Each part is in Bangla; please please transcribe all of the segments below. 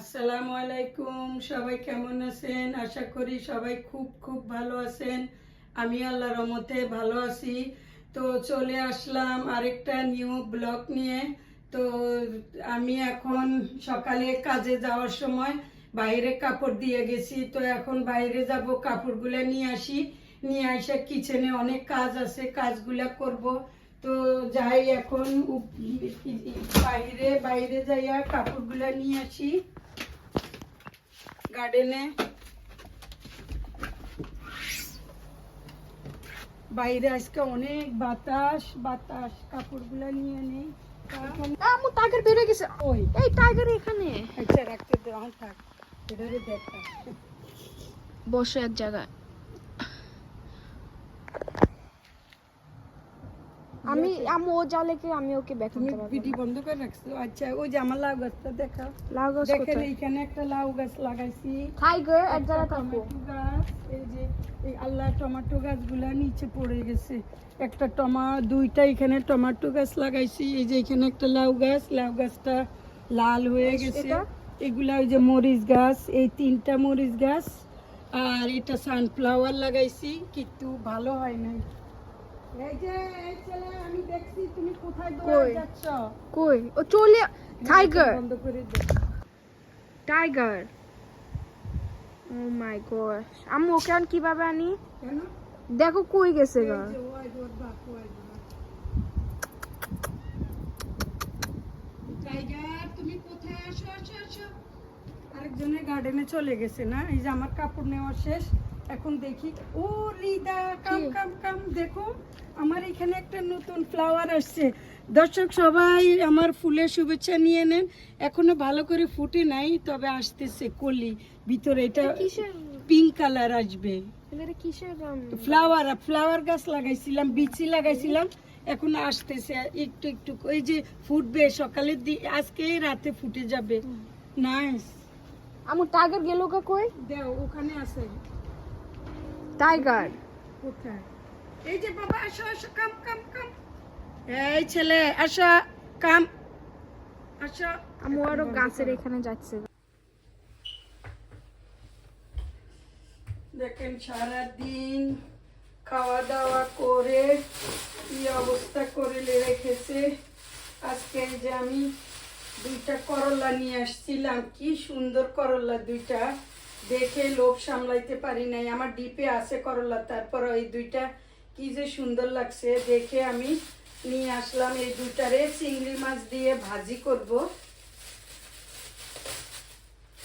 আসসালামু আলাইকুম, সবাই কেমন আছেন? আশা করি সবাই খুব খুব ভালো আছেন। আমি আল্লাহর রহমতে ভালো আছি। তো চলে আসলাম আরেকটা নিউ ব্লগ নিয়ে। তো আমি এখন সকালে কাজে যাওয়ার সময় বাইরে কাপড় দিয়ে গেছি। তো এখন বাইরে যাব, কাপড়গুলো নিয়ে আসি। নিয়ে আসে কিচেনে অনেক কাজ আছে, কাজগুলা করব। তো যাই, এখন বাইরে বাইরে যাইয়া কাপড়গুলা নিয়ে আসি। গার্ডেনে বাইরে আজকে অনেক বাতাস বাতাস কাপড়গুলা নিয়ে নেই। টাইগার গেছে। ওই এই টাইগার এখানে। আচ্ছা রাখতে দেওয়া থাক। এটারে দেখা বসে এক জায়গায়। আমি আমু ও জালেকে আমি ওকে ব্যাক করতে পারব ভিডিও বন্ধ করে রাখছো? আচ্ছা ওই যে আমার লাউ গাছটা দেখা লাউ গাছ দেখেন কোথায়? এইখানে একটা লাউ গাছ লাগাইছি। এক একটা জায়গায় থাকব টমেটো গাছ এই যে এই আল্লাহ টমেটো গাছগুলা নিচে পড়ে গেছে। একটা টমা দুইটা এখানে টমেটো গাছ লাগাইছি। এই যে এখানে একটা লাউ গাছ লাউ গাছটা লাল হয়ে গেছে। এটা? এগুলা ওই যে মরিচ গাছ এই তিনটা মরিচ গাছ। আর এটা সানফ্লাওয়ার লাগাইছি কিন্তু ভালো হয় নাই। এই যে এই ছেলে আমি দেখছি তুমি কোথায় দৌড়ে যাচ্ছ? কই? ও চলে টাইগার বন্ধ করে দে। টাইগার ও মাই গড আম্মু ওকে আর কীভাবে আনি? দেখো কই গেছে গা। টাইগার তুমি কোথায়? আসো আসো আসো। আরেকজনের গার্ডেনে চলে গেছে না? এই যে আমার কাপড় নেওয়া শেষ। এখন দেখি। ও রিদা কাম কাম কাম দেখো আমার এখানে একটা নতুন ফ্লাওয়ার আসছে। দর্শক সবাই আমার ফুলের শুভেচ্ছা নিয়ে নেন। এখনও ভালো করে ফুটে নাই তবে আসতেছে কলি ভিতরে। এটা পিঙ্ক কালার আসবে। ফ্লাওয়ার ফ্লাওয়ার গাছ লাগাইছিলাম বিচি লাগাইছিলাম। এখন আসতেছে একটু একটু ওই যে ফুটবে সকালের দিকে আজকে রাতে ফুটে যাবে। নাইস আমার টাগার গেল কই? দেও ওখানে আছে। টাইগার। কোথায়? এই যে বাবা আসো আসো কাম কাম কাম এই ছেলে আসো কাম আসো। আমু আরও গাছের এখানে যাচ্ছে। দেখেন সারাদিন খাওয়া দাওয়া করে কি অবস্থা করে রেখেছে। আজকে যে আমি দুইটা করলা নিয়ে আসছিলাম। কি সুন্দর করলা দুইটা। দেখে লোভ সামলাইতে পারি নাই। আমার ডিপে আছে করলা, তারপর এই দুইটা কি যে সুন্দর লাগছে, দেখে আমি নিয়ে আসলাম এই দুইটারে। চিংড়ি মাছ দিয়ে ভাজি করব।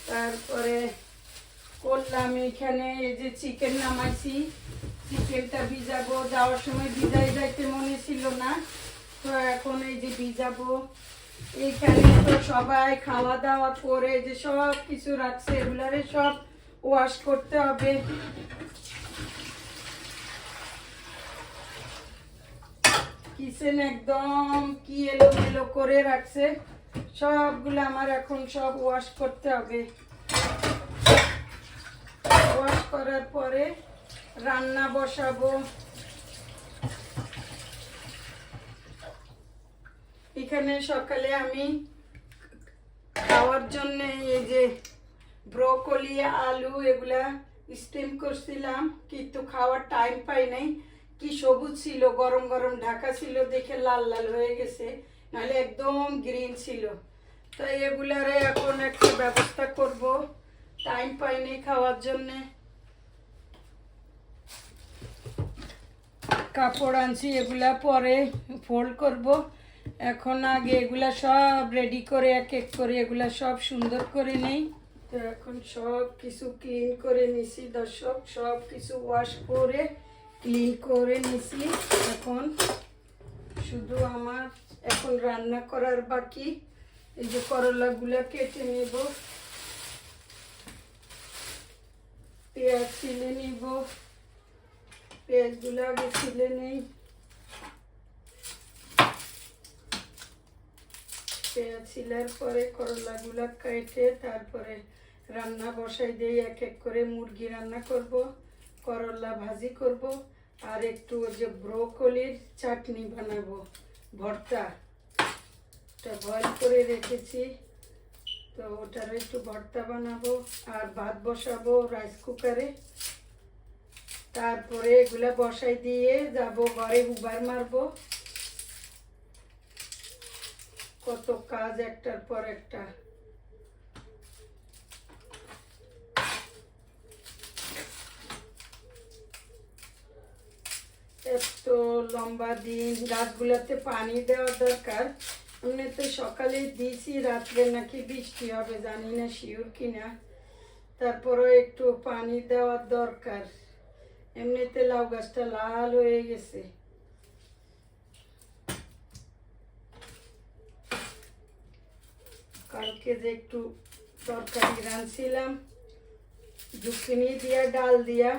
তারপরে করলাম এখানে এই যে চিকেন নামাইছি। চিকেনটা ভিজাবো, যাওয়ার সময় ভিজাই যাইতে মনে ছিল না। তো এখন এই যে ভিজাবো এইখানে তো সবাই খাওয়া দাওয়া করে, যে সব কিছু রাখছে, এগুলারে সব ওয়াশ করতে হবে। কিচেন একদম কি এলোমেলো করে রাখছে, সবগুলো আমার এখন সব ওয়াশ করতে হবে। ওয়াশ করার পরে রান্না বসাবো। এখানে সকালে আমি খাওয়ার জন্য এই যে ব্রোকলি, আলু এগুলা স্টিম করছিলাম, কিন্তু খাওয়ার টাইম পাই নাই। কি সবুজ ছিল, গরম গরম ঢাকা ছিল দেখে লাল লাল হয়ে গেছে, নাহলে একদম গ্রিন ছিল। তো এগুলারে এখন একটা ব্যবস্থা করব টাইম পাইনি খাওয়ার জন্যে। কাপড় আনছি, এগুলা পরে ফোল্ড করব। এখন আগে এগুলা সব রেডি করে, এক এক করে এগুলা সব সুন্দর করে নেই। তো এখন সব কিছু ক্লিন করে নিছি দর্শক, সব কিছু ওয়াশ করে ক্লিন করে নিছি। এখন শুধু আমার এখন রান্না করার বাকি, এই যে করলাগুলা কেটে নেব। পেঁয়াজ ছিলে নিব। পেঁয়াজগুলো আগে ছিলে নেই। ছিলার পরে করলাগুলো কেটে তারপরে রান্না বসাই দিয়ে এক এক করে মুরগি রান্না করব, করলা ভাজি করব, আর একটু ওই যে ব্রোকলির চাটনি বানাবো, ভর্তা। এটা বয়েল করে রেখেছি, তো ওটার একটু ভর্তা বানাবো, আর ভাত বসাবো রাইস কুকারে তারপরে এগুলা বসাই দিয়ে যাব, ঘরে উবার মারবো। কত কাজ একটার পর একটা। এত লম্বা দিন গাছগুলোতে পানি দেওয়া দরকার। এমনিতে সকালে দিয়েছি, রাত্রে নাকি বৃষ্টি হবে, জানি না শিওর কিনা। তারপরেও একটু পানি দেওয়ার দরকার। এমনিতে লাউ গাছটা লাল হয়ে গেছে। কালকে যে একটু তরকারি রাঁধছিলাম জুকিনি দিয়া, ডাল দিয়া,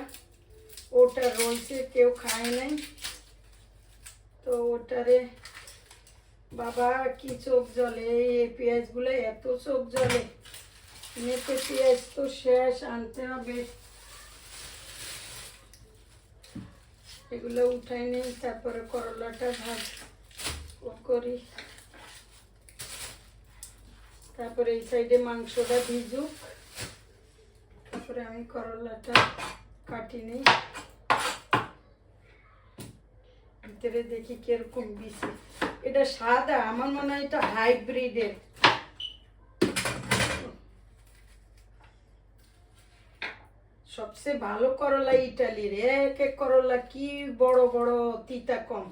ওটা রয়েছে কেউ খায় নাই। তো ওটারে বাবা কি চোখ জ্বলে এই পেঁয়াজগুলো এত চোখ জ্বলে মেপে পেঁয়াজ তো শেষ, আনতে হবে। এগুলো উঠাই নেই, তারপরে করলাটা ভাজ করি। তারপরে এই সাইডে মাংসটা ভিজুক। তারপরে আমি করলাটা কাটি নিই। ভিতরে দেখি কীরকম বিসি এটা সাদা, আমার মনে হয় এটা হাইব্রিডের। সবচেয়ে ভালো করলা ইটালির। এক এক করলা কি বড় বড় তিতা কম।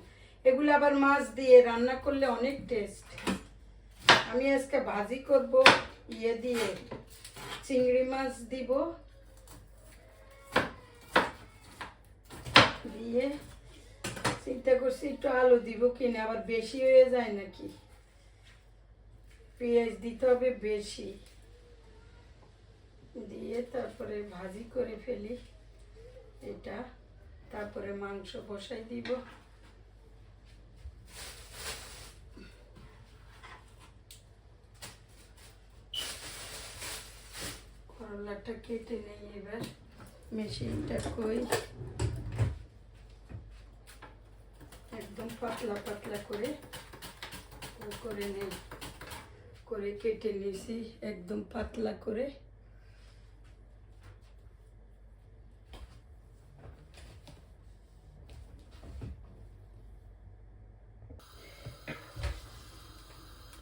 এগুলো আবার মাছ দিয়ে রান্না করলে অনেক টেস্ট আমি আজকে ভাজি করব ইয়ে দিয়ে চিংড়ি মাছ দিব। দিয়ে চিন্তা করছি একটু আলু দিব কিনা, আবার বেশি হয়ে যায় নাকি? পেঁয়াজ দিতে হবে বেশি। দিয়ে তারপরে ভাজি করে ফেলি। এটা তারপরে মাংস বসাই দিব। করলাটা কেটে নেই এবার। মেশিনটা কই? একদম পাতলা পাতলা করে করে নেই। করে কেটে নিয়েছি একদম পাতলা করে।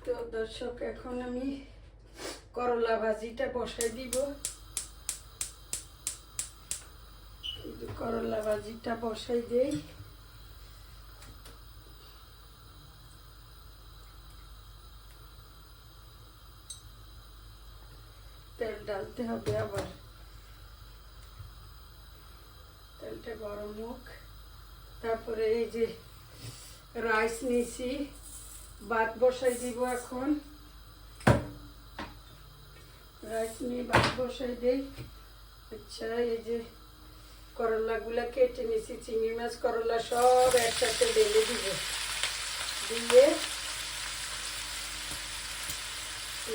তো দর্শক, এখন আমি করলা ভাজিটা বসাই দিব। করলা ভাজিটা বসাই দেই। তেল ডালতে হবে আবার। তেলটা গরম হোক। তারপরে এই যে রাইস নিয়েছি, ভাত বসাই দিব এখন। নিয়ে বসাই আচ্ছা এই যে চিংড়ি মাছ, করলা সব একসাথে দিব। দিয়ে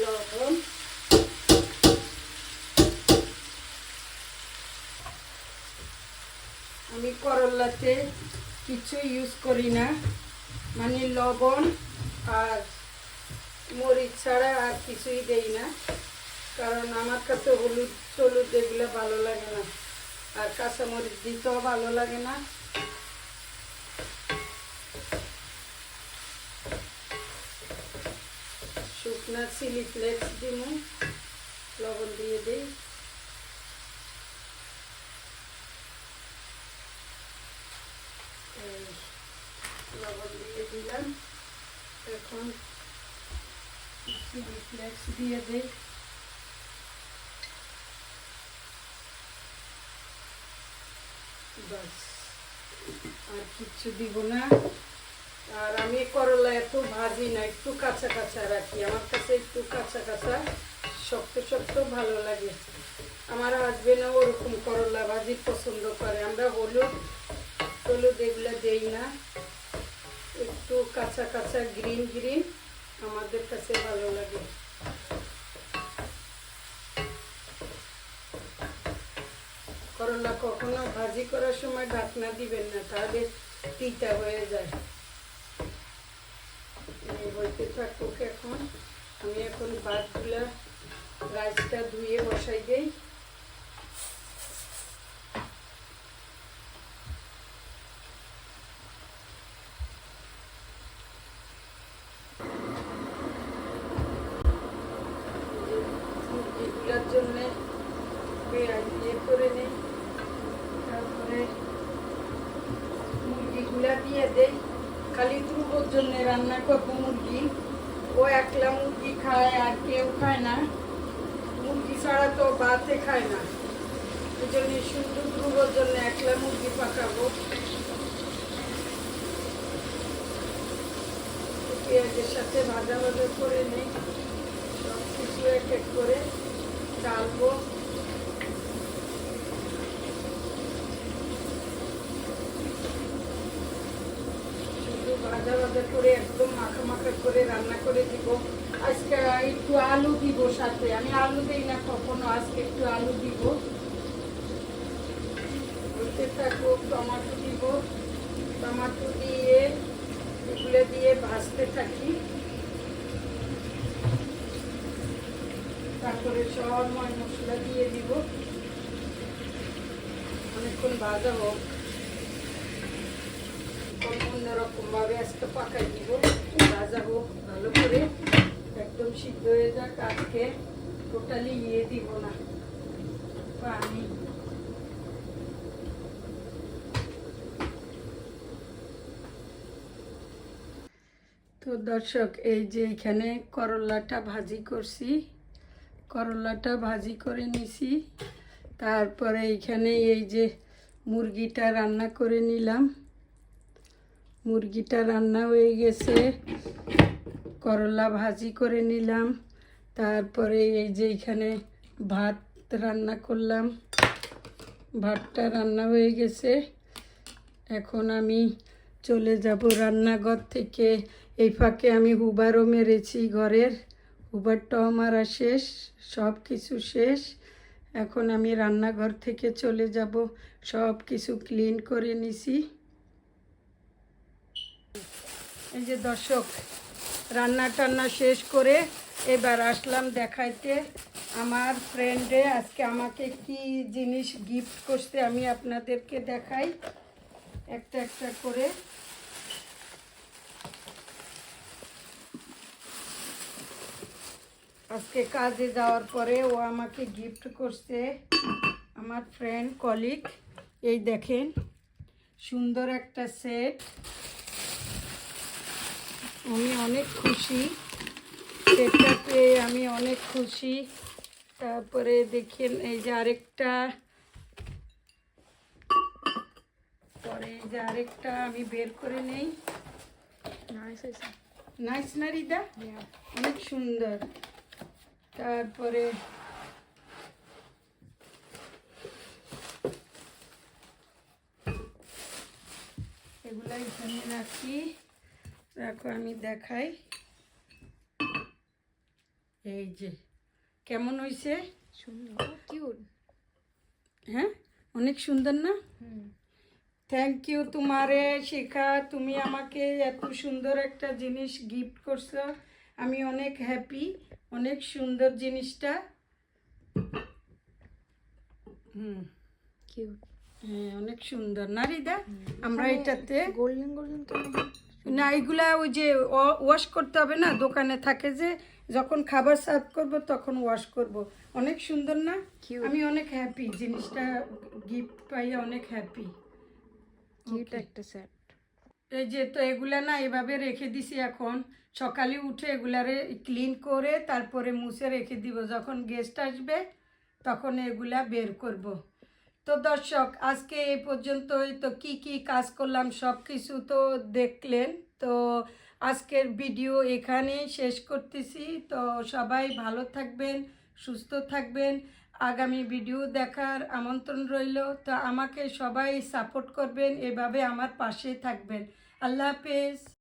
লবণ, আমি করলাতে কিছু ইউজ করি না। মানে লবণ আর মরিচ ছাড়া আর কিছুই দেই না। কারণ আমার কাছে হলুদ টলুদ এগুলো ভালো লাগে না। আর কাঁচা মরিচ দিতেও ভালো লাগে না। শুকনা চিলি ফ্লেক্স দিব লবণ দিয়ে দিই। লবণ দিয়ে দিলাম। এখন চিলি ফ্লেক্স দিয়ে দিই। বাস, আর কিচ্ছু দিব না। আর আমি করলা এত ভাজি না, একটু কাঁচা কাঁচা রাখি। আমার কাছে একটু কাঁচা কাঁচা, শক্ত শক্ত ভালো লাগে। আমার হাজবেন্ডও ওরকম করলা ভাজি পছন্দ করে। আমরা হলুদ হলুদ এগুলো দেই না। একটু কাঁচা কাঁচা গ্রিন গ্রিন আমাদের কাছে ভালো লাগে। করলা কখনো ভাজি করার সময় ঢাকনা দিবেন না, তাহলে তিতা হয়ে যায়। হইতে থাকুক এখন, আমি এখন ভাতগুলা রাইসটা ধুয়ে বসাই দেই মুরগিগুলোর জন্যে পেঁয়াজ ইয়ে করে নিই তারপরে মুরগিগুলা দিয়ে দেই খালি ধ্রুবর জন্য রান্না করব মুরগি ও একলা মুরগি খায় আর কেউ খায় না। মুরগি ছাড়া তো ভাতে খায় না। এই জন্য সুন্দর ধ্রুবর জন্য একলা মুরগি পাকাবো। পেঁয়াজের সাথে ভাজা ভাজা করে নিই। সব কিছু এক এক করে ডালবো শুধু ভাজা ভাজা করে একদম মাখা মাখা করে রান্না করে দিব। আজকে একটু আলু দিব সাথে। আমি আলু দিই না কখনো, আজকে একটু আলু দিব। থাকুক টমাটো দিব। টমাটো দিয়ে এগুলো দিয়ে ভাজতে থাকি। তারপরে সব ময় মশলা দিয়ে দিব। অনেকক্ষণ ভাজা হোক। অন্যরকম ভাবে আজকে পাকাই দিব ভাজা হোক ভালো করে একদম সিদ্ধ হয়ে যাক। আজকে টোটালি ইয়ে দিব না। পানি। তো দর্শক, এই যে এখানে করলাটা ভাজি করছি। করলাটা ভাজি করে নিছি। তারপরে এখানে এই যে মুরগিটা রান্না করে নিলাম। মুরগিটা রান্না হয়ে গেছে। করলা ভাজি করে নিলাম। তারপরে এই যে এখানে ভাত রান্না করলাম। ভাতটা রান্না হয়ে গেছে। এখন আমি চলে যাব রান্নাঘর থেকে। এই ফাঁকে আমি হুবারও মেরেছি ঘরের। হুবারটাও মারা শেষ, সব কিছু শেষ। এখন আমি রান্নাঘর থেকে চলে যাব। সব কিছু ক্লিন করে নিছি এই যে দর্শক রান্না টান্না শেষ করে এবার আসলাম দেখাইতে। আমার ফ্রেন্ডে আজকে আমাকে কি জিনিস গিফট করতে আমি আপনাদেরকে দেখাই। একটা একটা করে। আজকে কাজে যাওয়ার পরে ও আমাকে গিফট করছে আমার ফ্রেন্ড কলিগ এই দেখেন, সুন্দর একটা সেট আমি অনেক খুশি। সেটটা পেয়ে আমি অনেক খুশি। তারপরে দেখেন এই যে আরেকটা। পরে এই যে আরেকটা আমি বের করে নেই? নাইস না রিদা? অনেক সুন্দর। তারপরে এগুলা এখানে রাখি। রাখো আমি দেখাই। এই যে কেমন হয়েছে সুন্দর কিউট হ্যাঁ? অনেক সুন্দর না? হুম। থ্যাংক ইউ তোমারে শিখা তুমি আমাকে এত সুন্দর একটা জিনিস গিফট করছ। আমি অনেক হ্যাপি অনেক সুন্দর জিনিসটা। হুম। কিউট হ্যাঁ অনেক সুন্দর। না রিদা? আমরা এটাতে গোল্ডেন গোল্ডেন কেন না এগুলা ওই যে ওয়াশ করতে হবে না দোকানে থাকে যে যখন খাবার সার্ভ করব তখন ওয়াশ করব। অনেক সুন্দর না. আমি অনেক হ্যাপি জিনিসটা গিফট পাইয়ে অনেক হ্যাপি কিউট একটা সেট এই যে তো এগুলা না এভাবে রেখে দিছি এখন। সকালে উঠে এগুলারে ক্লিন করে তারপরে মুছে রেখে দিব। যখন গেস্ট আসবে তখন এগুলা বের করব। তো দর্শক, আজকে এই পর্যন্তই। তো কি কি কাজ করলাম সব কিছু তো দেখলেন। তো আজকের ভিডিও এখানেই শেষ করতেছি। তো সবাই ভালো থাকবেন, সুস্থ থাকবেন। আগামী ভিডিও দেখার আমন্ত্রণ রইল। তো আমাকে সবাই সাপোর্ট করবেন, এভাবে আমার পাশে থাকবেন। আল্লাহ হাফেজ।